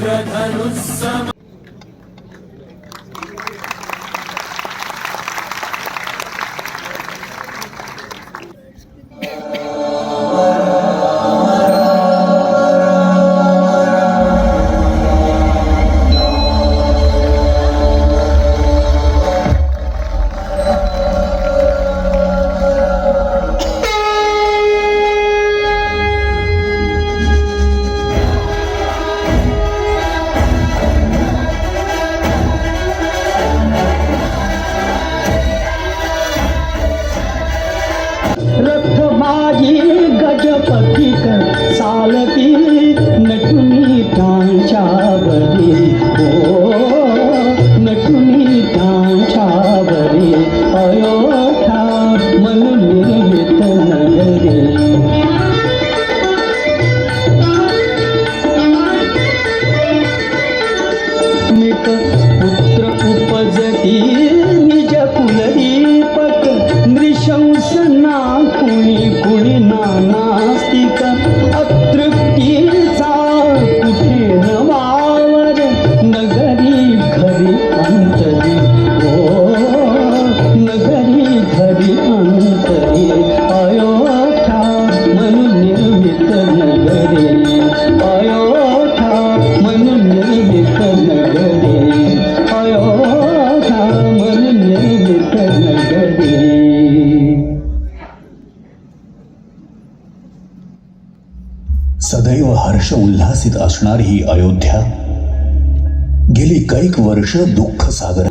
كدن السماء विकसित असणार ही अयोध्या गेली कैक वर्ष दुःख सागर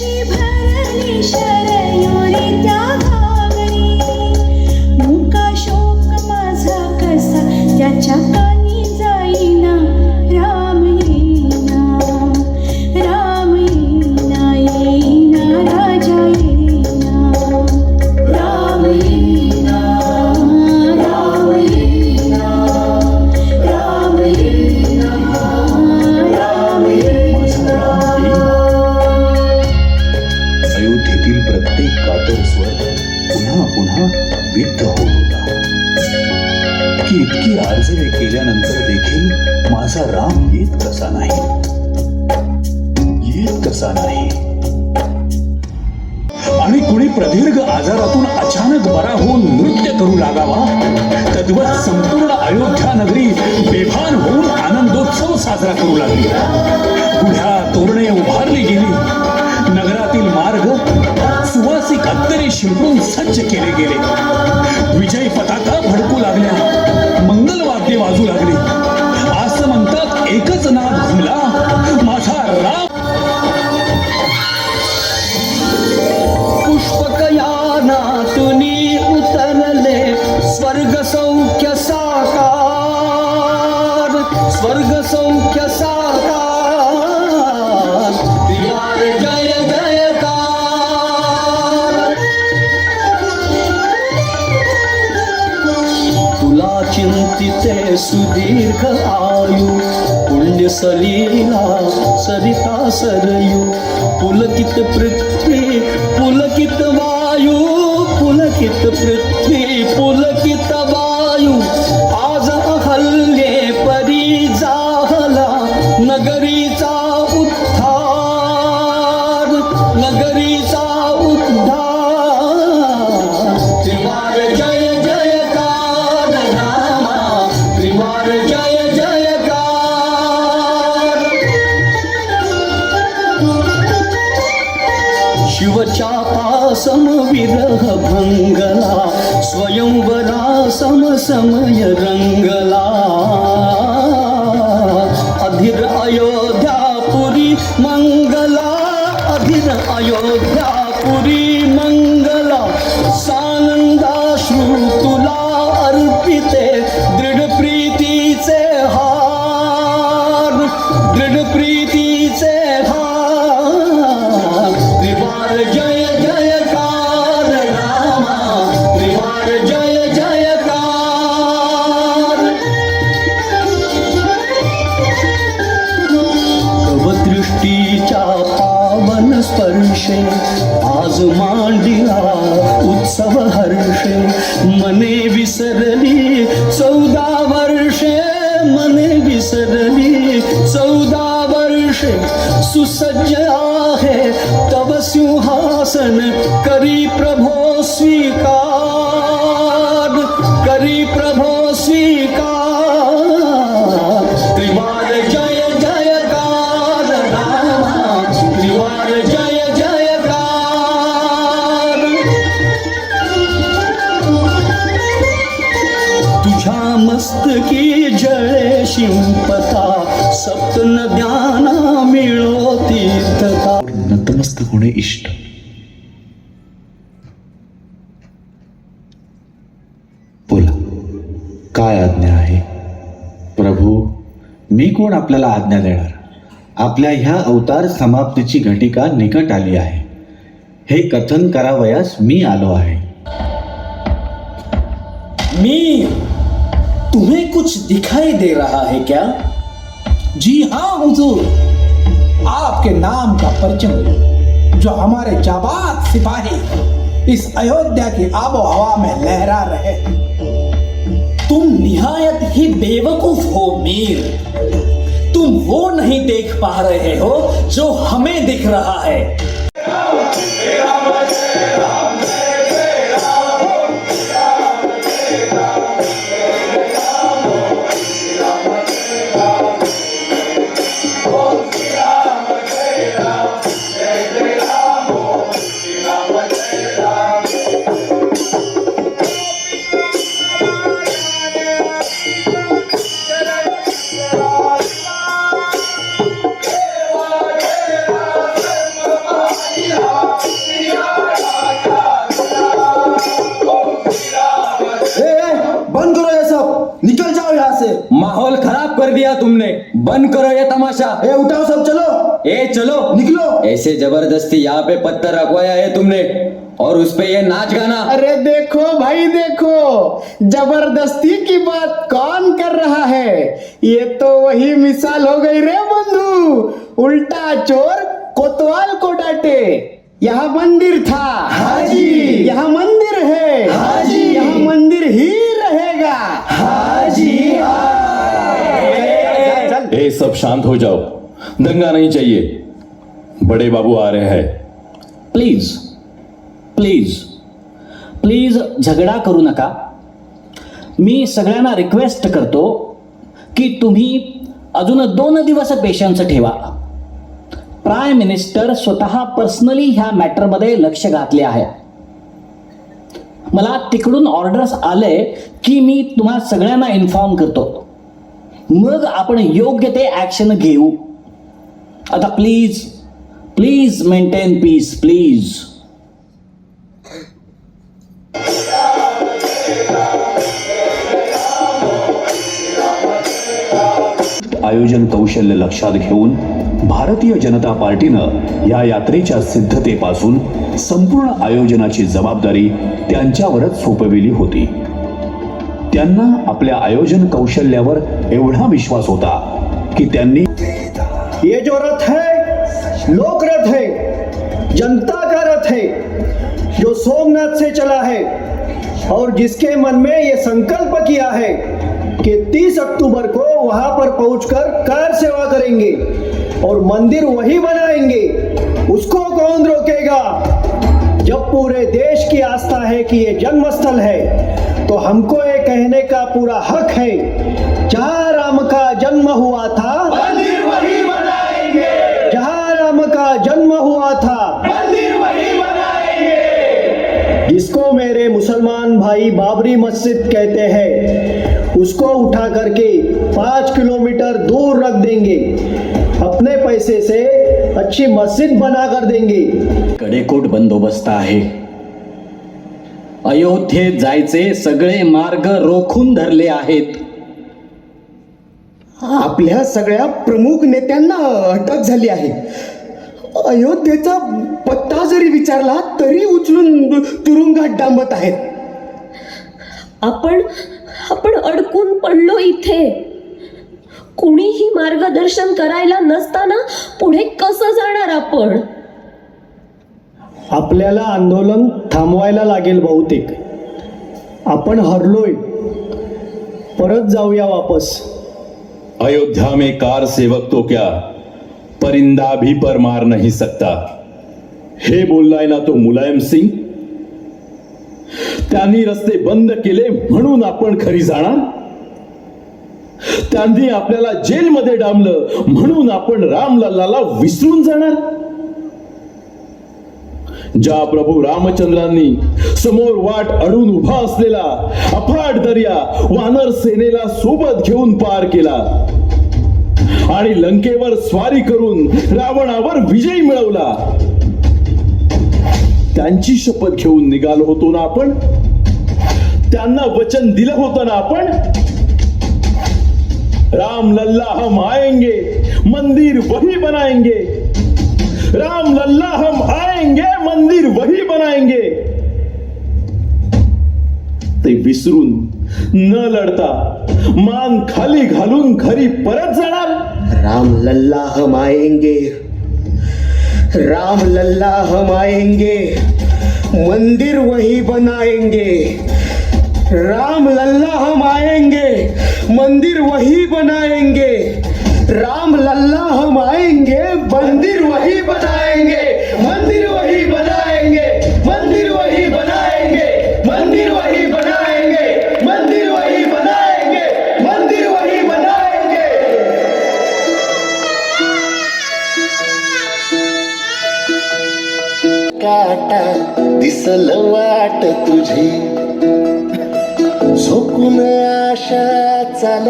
she कसा नाही? येत कसा नाही? आणि कुणी प्रदीर्घ आजारातून अचानक बरा होऊन नृत्य करू लागावा? तद्वत संपूर्ण अयोध्या नगरी बेभान होऊन आनंदोत्सव साजरा करू लागली. गुढ्या तोरणे उभारली गेली. नगरातील मार्ग सुवासिक अत्तरे शिंपडून सज्ज केले गेले. विजय पताका भडकू लागल्या. मंगलवाद्य वाजू लागली. एकच नाद घुमला माझा राम. पुष्पकयानातुनी उतरले स्वर्ग सौख्य साकार. स्वर्ग सौख्य साकार जय जयकार तुला चिंतिते सुदीर्घ आयु. सलीला सरिता सरयू पुलकित पृथ्वी पुलकित वायू पुलकित पृथ्वी సమ విరహ భంగళ స్వయంవరా సమ సమయ రంగళా. स्पर्शे आज मांडिला उत्सव हर्षे मने विसरली चौदा वर्षे मने विसरली चौदा वर्षे सुसज्ज मस्तकी जळे शिंपता सप्त नद्यांना मिळो तीर्थता नतमस्तक होणे इष्ट. बोला काय आज्ञा आहे? प्रभू मी कोण आपल्याला आज्ञा देणार? आपल्या ह्या अवतार समाप्तीची घटिका निकट आली आहे. हे कथन करावयास मी आलो आहे. मीर तुम्हें कुछ दिखाई दे रहा है क्या? जी हाँ हुजूर। आपके नाम का परचम जो हमारे जाबाज सिपाही इस अयोध्या की आबो हवा में लहरा रहे तुम निहायत ही बेवकूफ़ हो, मीर। तुम वो नहीं देख पा रहे हो जो हमें दिख रहा है। से माहौल खराब कर दिया तुमने। बंद करो ये तमाशा। ए उठाओ सब चलो। ए चलो। निकलो। ऐसे ज़बरदस्ती यहाँ पे पत्थर रखवाया है तुमने। और उस पे ये नाच गाना। अरे देखो भाई देखो। ज़बरदस्ती की बात कौन कर रहा है? ये तो वही मिसाल हो गई रे बंधु। उल्टा चोर कोतवाल को डांटे। यहाँ मंदिर था। हाजी यहाँ मंदिर है। हाजी यहाँ मंदिर ही रहेगा हाजी ए सब शांत हो जाओ. दंगा नहीं चाहिए. बड़े बाबू आ रहे हैं. प्लीज प्लीज प्लीज झगडा करू नका. मी सगळ्यांना रिक्वेस्ट करतो की तुम्ही अजून दोन दिवस पेशन्स ठेवा. प्राईम मिनिस्टर स्वतः पर्सनली ह्या मॅटरमध्ये लक्ष घातले आहे. मला तिकडून ऑर्डर्स आले की मी तुम्हा सगळ्यांना इन्फॉर्म करतो. मग आपण योग्य ते ॲक्शन घेऊ. आता please please maintain peace please आयोजन कौशल्य लक्षात घेऊन भारतीय जनता पार्टीनं या यात्रेच्या सिद्धतेपासून संपूर्ण आयोजनाची जबाबदारी त्यांच्यावरच सोपविली होती. त्यांना आपल्या आयोजन कौशल्यावर एवढा विश्वास होता की त्यांनी ये जो रथ है लोक रथ है, जनता का रथ है, जो सोमनाथ से चला है, और जिसके मन में ये संकल्प किया है कि 30 अक्टूबर को वहाँ पर पहुंचकर कार सेवा करेंगे। और मंदिर वही बनाएँगे। उसको कौन रोकेगा? जब पूरे देश की आस्था है कि ये जन्मस्थल है तो हमको ये कहने का पूरा हक है जहाँ राम का जन्म हुआ था मंदिर वही बनाएँगे। जहाँ राम का जन्म हुआ था मंदिर वही बनाएँगे। जिसको मेरे मुसलमान भाई बाबरी मस्जिद कहते हैं उसको उठा करके पाँच किलोमीटर दूर रख देंगे। अपने पैसे से अच्छी मस्जिद बना कर देंगे। कडेकोट बंदोबस्त आहे. अयोध्येत जायचे सगळे मार्ग रोखून धरले आहेत. आपल्या सगळ्या प्रमुख नेत्यांना अटक झाली आहे. अयोध्येचा पत्ता जरी विचारला तरी उचलून तुरुंगात डांबत आहेत. आपण आपण अडकून पडलो इथे. कुणीही मार्गदर्शन करायला नसताना पुढे कसं जाणार आपण? आपल्याला आंदोलन थांबवायला लागेल बहुतेक. आपण हरलोय. परत जाऊया वापस. अयोध्या में कार सेवक तो क्या? परिंदा भी पर मार नहीं सकता. हे बोललाय ना तो मुलायम सिंग? त्यांनी रस्ते बंद केले म्हणून आपण खरी जाणार? त्यांनी आपल्याला जेलमध्ये डांबलं. म्हणून आपण रामलल्लाला विसरून जाणार. ज्या प्रभू रामचंद्रांनी समोर वाट अडून उभा असलेला अफाट दर्या वानर सेनेला सोबत घेऊन पार केला. आणि लंकेवर स्वारी करून रावणावर विजय मिळवला. त्यांची शपथ घेऊन निघालो होतो ना आपण? त्यांना वचन दिलं होतं ना आपण? राम लल्ला हम आएंगे मंदिर वही बनाएंगे। राम लल्ला हम आएंगे मंदिर वही बनाएंगे। ते विसरून न लढता मान खाली घालून घरी परत जाणार। राम लल्ला हम आएंगे राम लल्ला हम आएंगे मंदिर वही बनाएंगे। राम लल्ला हम आएंगे मंदिर वही बनाएंगे। राम लल्ला हम आएंगे मंदिर वही बनाएंगे।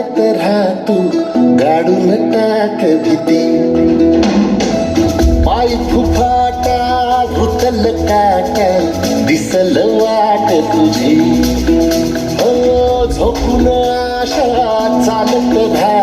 चालत राहतू गाडून टाक भीती. पाय फुफाटा भुतल काटा दिसल वाट तुझी. हो, झोपून आशा चालत घा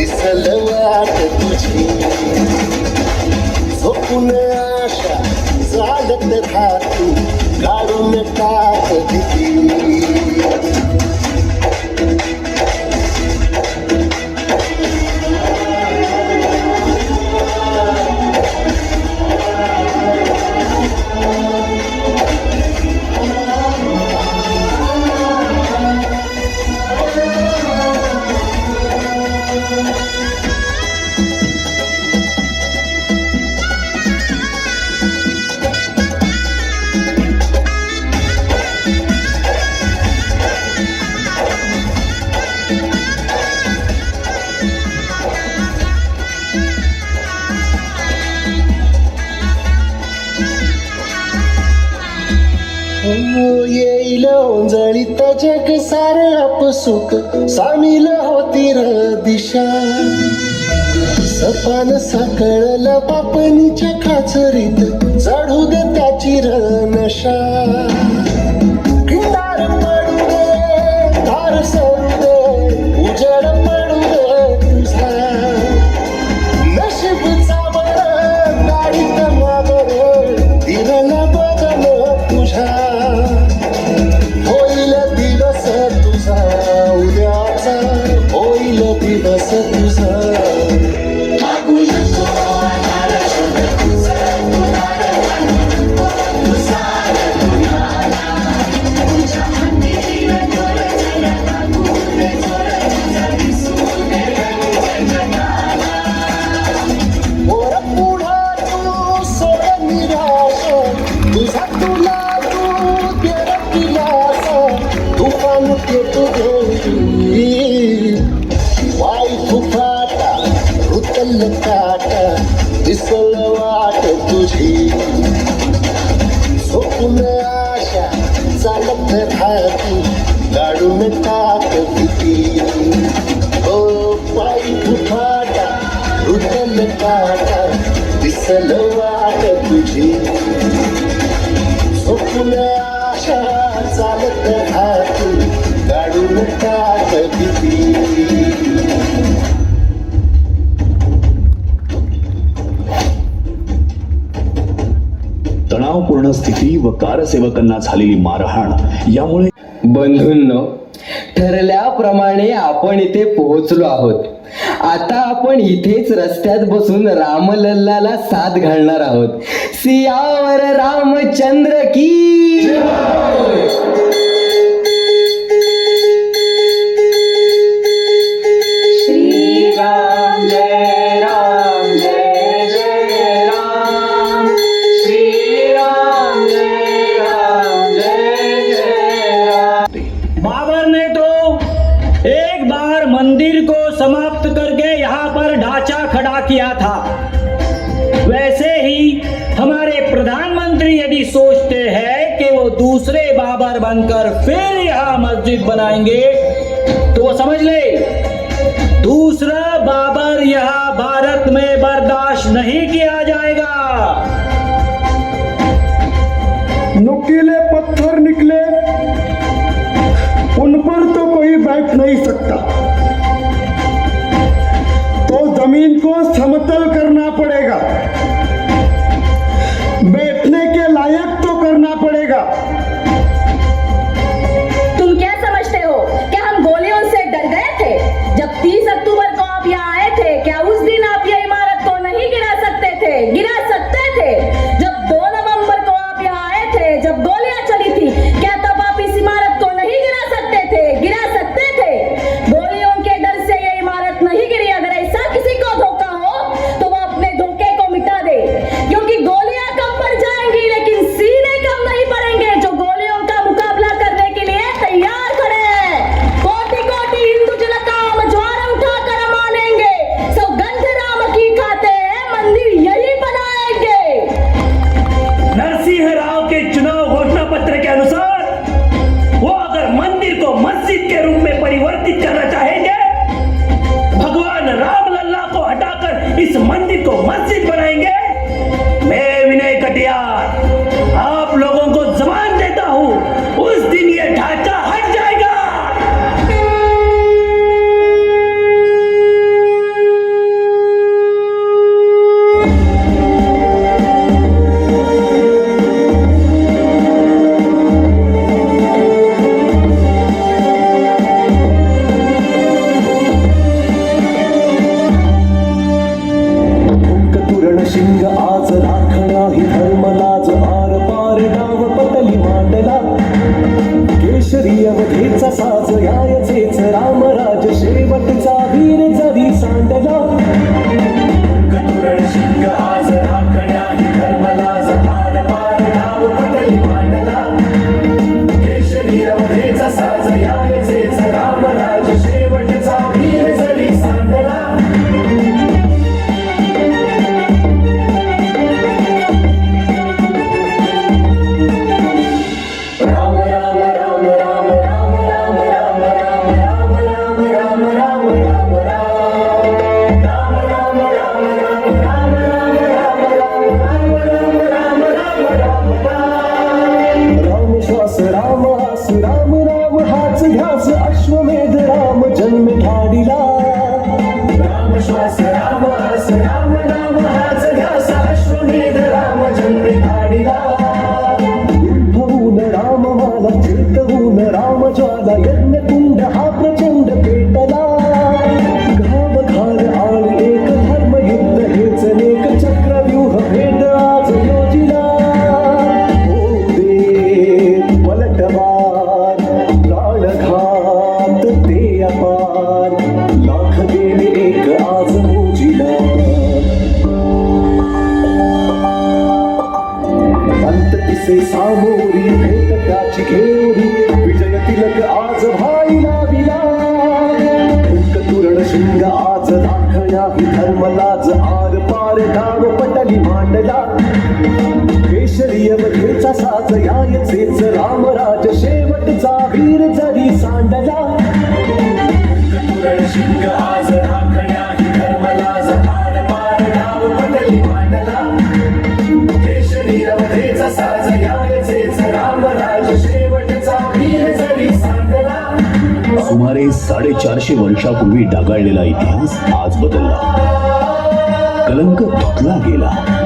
दिसल वाट तुझी झोपून आशा चालत राहतू काढून टाक भीती येईल ओंजळीत जग सार आपसुक सामील होती र दिशा. सपान साकळला बापणीच्या खाचरीत. चढू ग त्याची र नशा. 绿色，绿色。तणावपूर्ण स्थिती व कारसेवकांना झालेली मारहाण यामुळे बंधूंना ठरल्याप्रमाणे आपण इथे पोहोचलो आहोत. आता आपण इथेच रस्त्यात बसून रामलल्लाला साथ घालणार आहोत. सियावर रामचंद्र की मालिक बनाएँगे तो वो समझ ले। दूसरा बाबर यहाँ भारत में बर्दाश्त नहीं किया जाएगा। नुकीले पत्थर निकले, उन पर तो कोई बैठ नहीं सकता। सुमारे साडेचारशे वर्षापूर्वी डागाळलेला इतिहास आज बदलला. कलंक धुतला गेला.